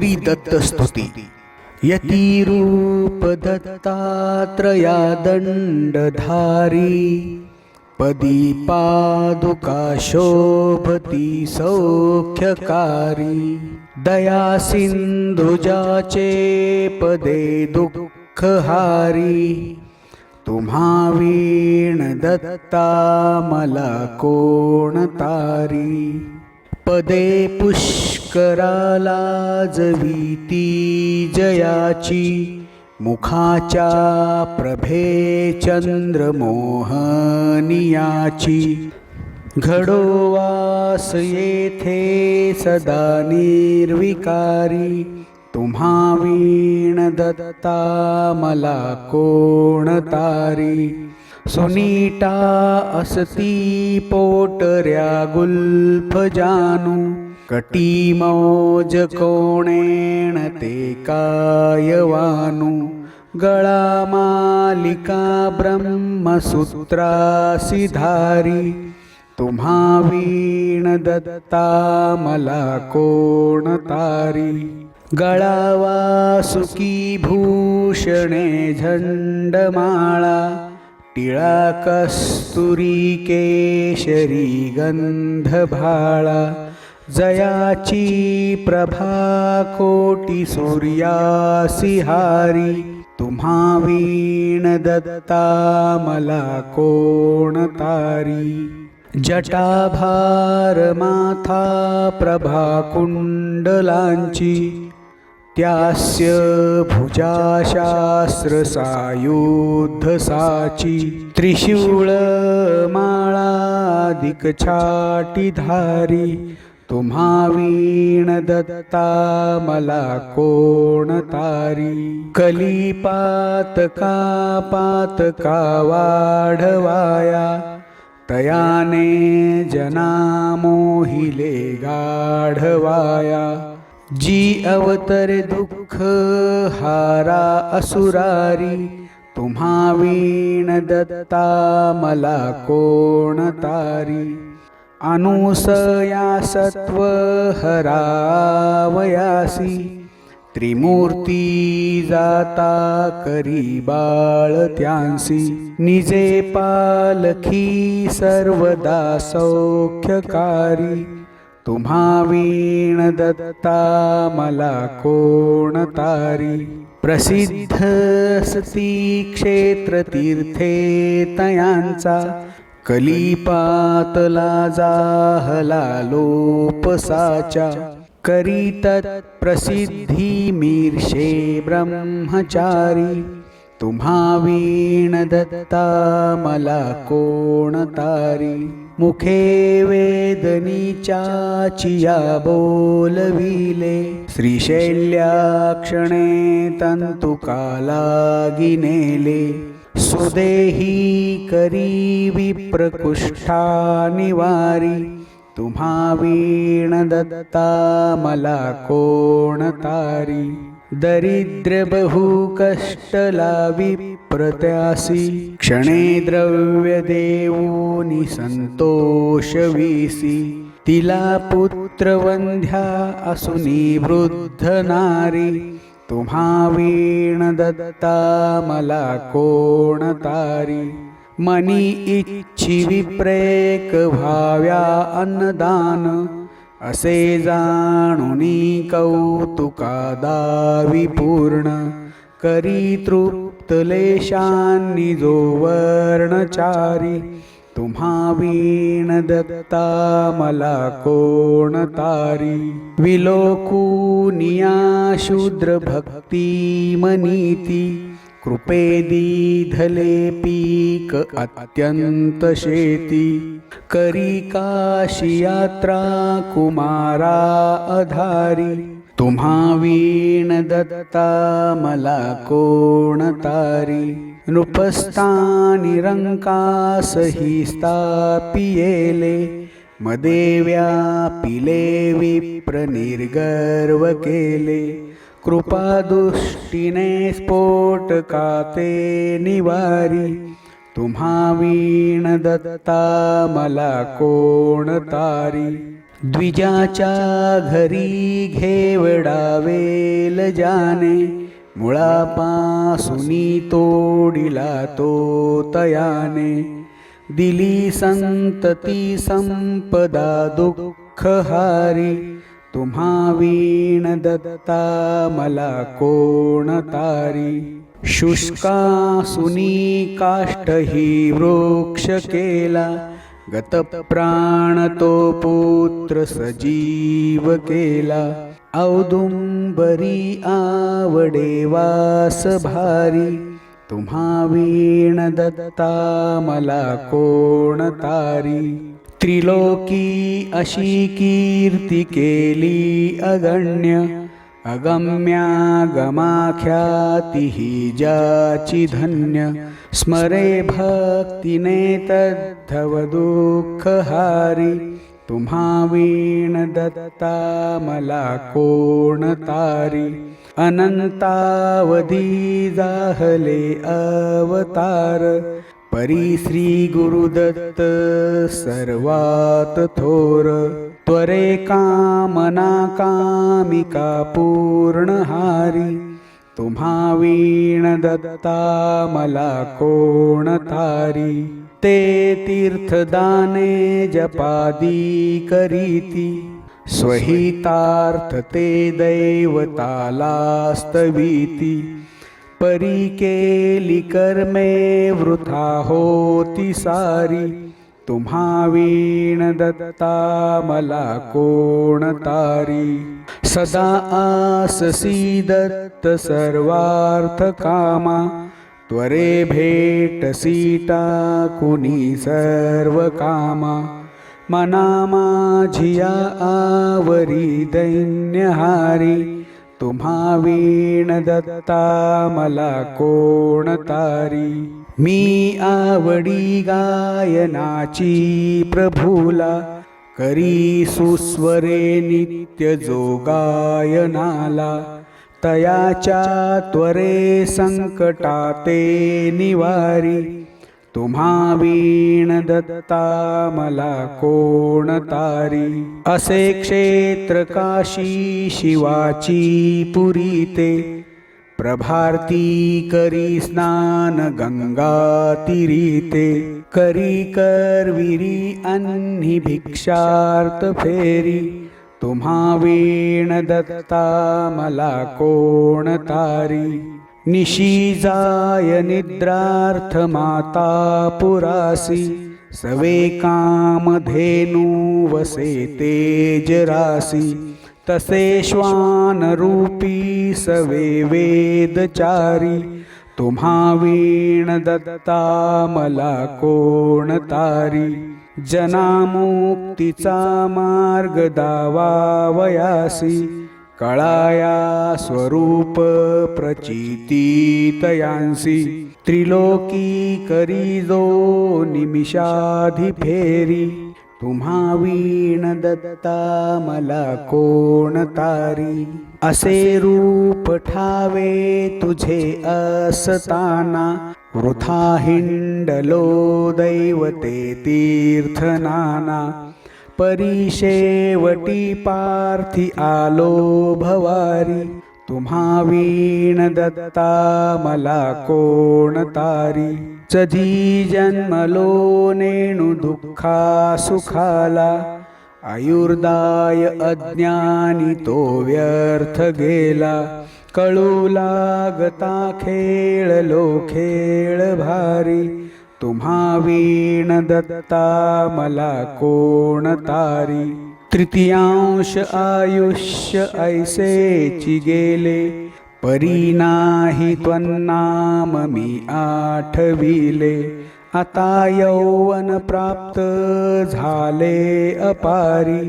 श्री दत्त स्तुती. यतिरूप दत्तात्रया दंडधारी पदी पादुका शोभती सौख्यकारी दया सिंधुजाचे पदे दुःखहारी तुम्हा वीण दत्ता मला कोण तारी पदे पुष्कराला जवीती जयाची मुखाच्या प्रभे चंद्रमोहनियाची. घडोवास येथे सदा निर्विकारी तुम्हा वीण दत्ता मला कोण तारी? सुनीटा असती पोटऱ्या गुल्फ जानू. कटी मौज कोणेण ते कायवानू. गळा मालिका ब्रह्मसूत्रासी धारी तुम्हा वीण दत्ता मला कोण तारी? गळावा सुकी भूषणे झंडमाळा. टिळा कस्तुरी केशरी गंधभाळा जयाची प्रभा कोटी सूर्यासिहारी तुम्हा वीण दत्ता मला कोण तारी जटाभार माथा प्रभा कुंडलांची त्यास्य भुजा साची त्रिशूळ माळादिक छाटी तुम्हा वीण दत्ता मला कोण तारी कली पातका पातका वाढवाया तयाने जना मोहिले गाढवाया जी अवतरे दुःख हारा असुरारी तुम्हा वीण दत्ता मला कोण तारी? अनुसया सत्व हरावयासी त्रिमूर्ती जाता करी बाळ त्यांसी. निजे पालखी सर्वदा सौख्यकारी तुम्हा वीण दत्ता मला कोण तारी? प्रसिद्ध सती क्षेत्र तीर्थे तयांचा कलिपातला जाहला लोपसाचा. करी तत्प्रसिद्धी मीर्षे ब्रह्मचारी तुम्हा वीण दत्ता मला कोण तारी मुखे वेदनीच्या चिया बोलविले। श्रीशैल्याक्षणे तंतुकाला गिनेले सुदेही करी विप्रकुष्ठा निवारी। तुम्हा वीण दत्ता मला कोण तारी दरिद्र बहु कष्टला प्रत्यासी क्षणे द्रव्य देऊनी संतोष विसी तिला पुत्र वंध्या असुनी वृद्ध नारी तुम्हा वीण दत्ता मला कोण तारी मनी इच्छी विप्रेक भाव्या अन्नदान असे जाणुनी कौतुकादावी पूर्ण. करी तृप्तलेशांनी जो वर्णचारी. तुम्हा वीण दत्ता मला कोण तारी. विलोकुनिया शूद्र भक्ती मनीती कृपे दीधले पीक अत्यंत शेती. करी काशी यात्रा कुमारा अधारी. तुम्हा वीण दत्ता मला कोण तारी. नृपस्थानी रंकासही स्थापियेले. मदेव्या पिले विप्र निर्गर्व केले. कृपादृष्टीने स्फोटकाते निवारी। तुम्हा वीण दत्ता मला कोण तारी द्विजाच्या घरी घेवडावेल जाने। मुळापासुनी तोडिला तो तयाने। दिली संतती संपदा दुःखहारी। तुम्हा वीण दत्ता मला कोण तारी? शुष्कासुनी काष्ट ही वृक्ष केला गत प्राण तो पुत्र सजीव केला. औदुंबरी आवडे वास भारी तुम्हा वीण दत्ता मला कोण तारी? त्रिलोकी अशी कीर्ती केली अगण्य अगम्यागमाख्याती ही ज्याची धन्य. स्मरे भक्तिने तद्धव दुःख हारी तुम्हा वीण दत्ता मला कोण तारी? अनंतावधी जाहले अवतार परी श्री गुरुदत्त सर्वात थोर त्वरे कामना कामिका पूर्णहारी तुम्हा वीण दत्ता मला कोण तारी ते तीर्थदाने जपादी करीती स्वहितार्थ ते दैवतालास्तवीती परी केली कर्मे वृथा होती सारी. तुम्हा वीण दत्ता मला कोण तारी? सदा आससी दत्त सर्वार्थ कामा. त्वरे भेट सीता कुणी सर्व कामा. मना माझिया आवरी दैन्यहारी. तुम्हा वीण दत्ता मला कोण तारी मी आवडी गायनाची प्रभूला करी सुस्वरे नित्य जो गायनाला तयाच्या त्वरे संकटाते निवारी तुम्हा वीण दत्ता मला कोण तारी? असे क्षेत्र काशी शिवाची पुरी ते. प्रभारती करी स्नान गंगा तिरीते करी करविरी अन्ही भिक्षार्थ फेरी. तुम्हा वीण दत्ता मला कोण तारी? निशीजाय निद्रार्थ माता पुरासी सवे कामधेनु वसे तेजरासी तसे श्वान रूपी सवे वेदचारी तुम्हा वीण दत्ता मला कोण तारी। जनामुक्तीचा मार्ग दावावयासी कळाया स्वरूप प्रचितीतयांसी त्रिलोकी करी जो निमिषाधी फेरी तुम्हा वीण दत्ता मला कोण तारी? असे रूप ठावे तुझे असताना वृथा हिंडलो दैवते तीर्थनाना परिशेवटी पार्थी आलो भवारी। तुम्हा वीण दत्ता मला कोण तारी। चधी जन्मलो नेणू दुःखा सुखाला। आयुर्दाय अज्ञानी तो व्यर्थ गेला। कळू लागता खेळलो खेळ भारी। तुम्हा वीण दत्ता मला कोण तारी तृतीयांश आयुष्य ऐसेची गेले परी नाही त्वन्नाम मी आठविले। आता यौवन प्राप्त झाले अपारी।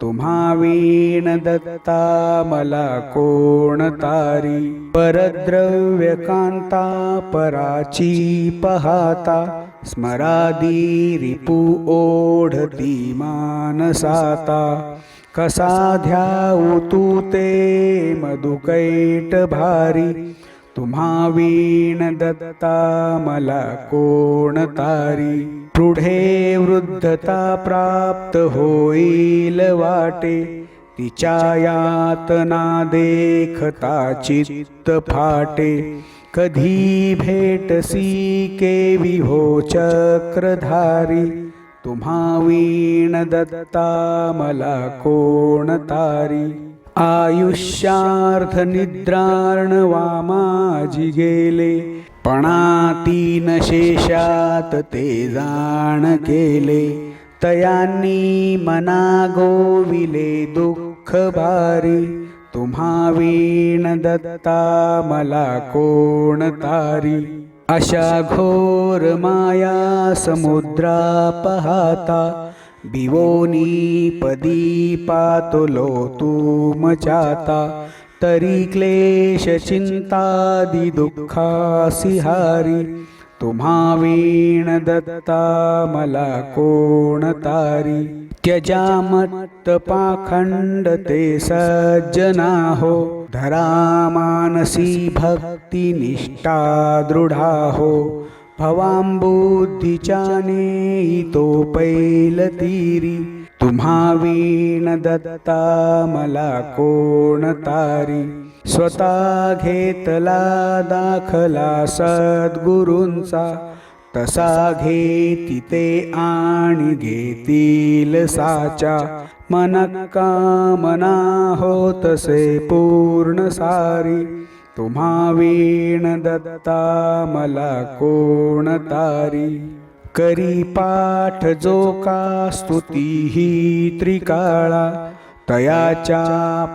तुम्हा वीण दत्ता मला कोण तारी परद्रव्य कांता पराची पहाता स्मरादी रिपू ओढती मानसाता कसा ध्याऊ तू ते मधुकैट भारी तुम्हा वीण दत्ता मला कोण तारी पुढे वृद्धता प्राप्त होईल वाटे. तिच्या यातना देखता चित्त फाटे. कधी भेटसी केवी हो चक्रधारी तुम्हा वीण दत्ता मला कोण तारी. आयुष्यार्थ निद्रार्ण वामाजी गेले. पणातीन शेषात ते जाण केले. तयांनी मना गोविले दुःख भारी. तुम्हा वीण दत्ता मला कोण तारी? अशा घोर माया समुद्रा पाहता. बिवोनी पदी पातलो तू मचाता तरी क्लेश चिंतादि दुःखासिहारी तुम्हा वीण दत्ता मला कोण तारी? त्यजा मत्त पाखंड ते सज्जना हो. धरा मानसी भक्ती निष्ठा दृढा हो. भवांबुद्धीच्याने तो पैल तीरी. तुम्हा वीण दत्ता मला कोण तारी स्वतः घेतला दाखला सद्गुरूंचा. तसा घेती ते आणि घेतील साचा. मनका मना हो तसे पूर्ण सारी. तुम्हा वीण दत्ता मला कोण तारी करी पाठ जो का स्तुती ही त्रिकाळा तयाच्या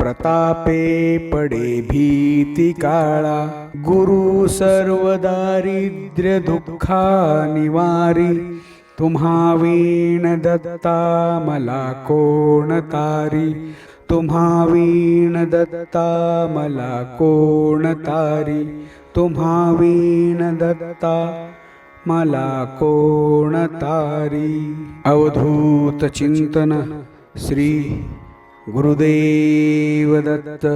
प्रतापे पडे भीती काळा. गुरु सर्व दारिद्र्य दुःखा निवारी तुम्हा वीण दत्ता मला कोण तारी? तुम्हा वीण दत्ता मला कोण तारी? तुम्हा वीण दत्ता मला कोण तारी? अवधूत चिंतन श्री गुरुदेव दत्त.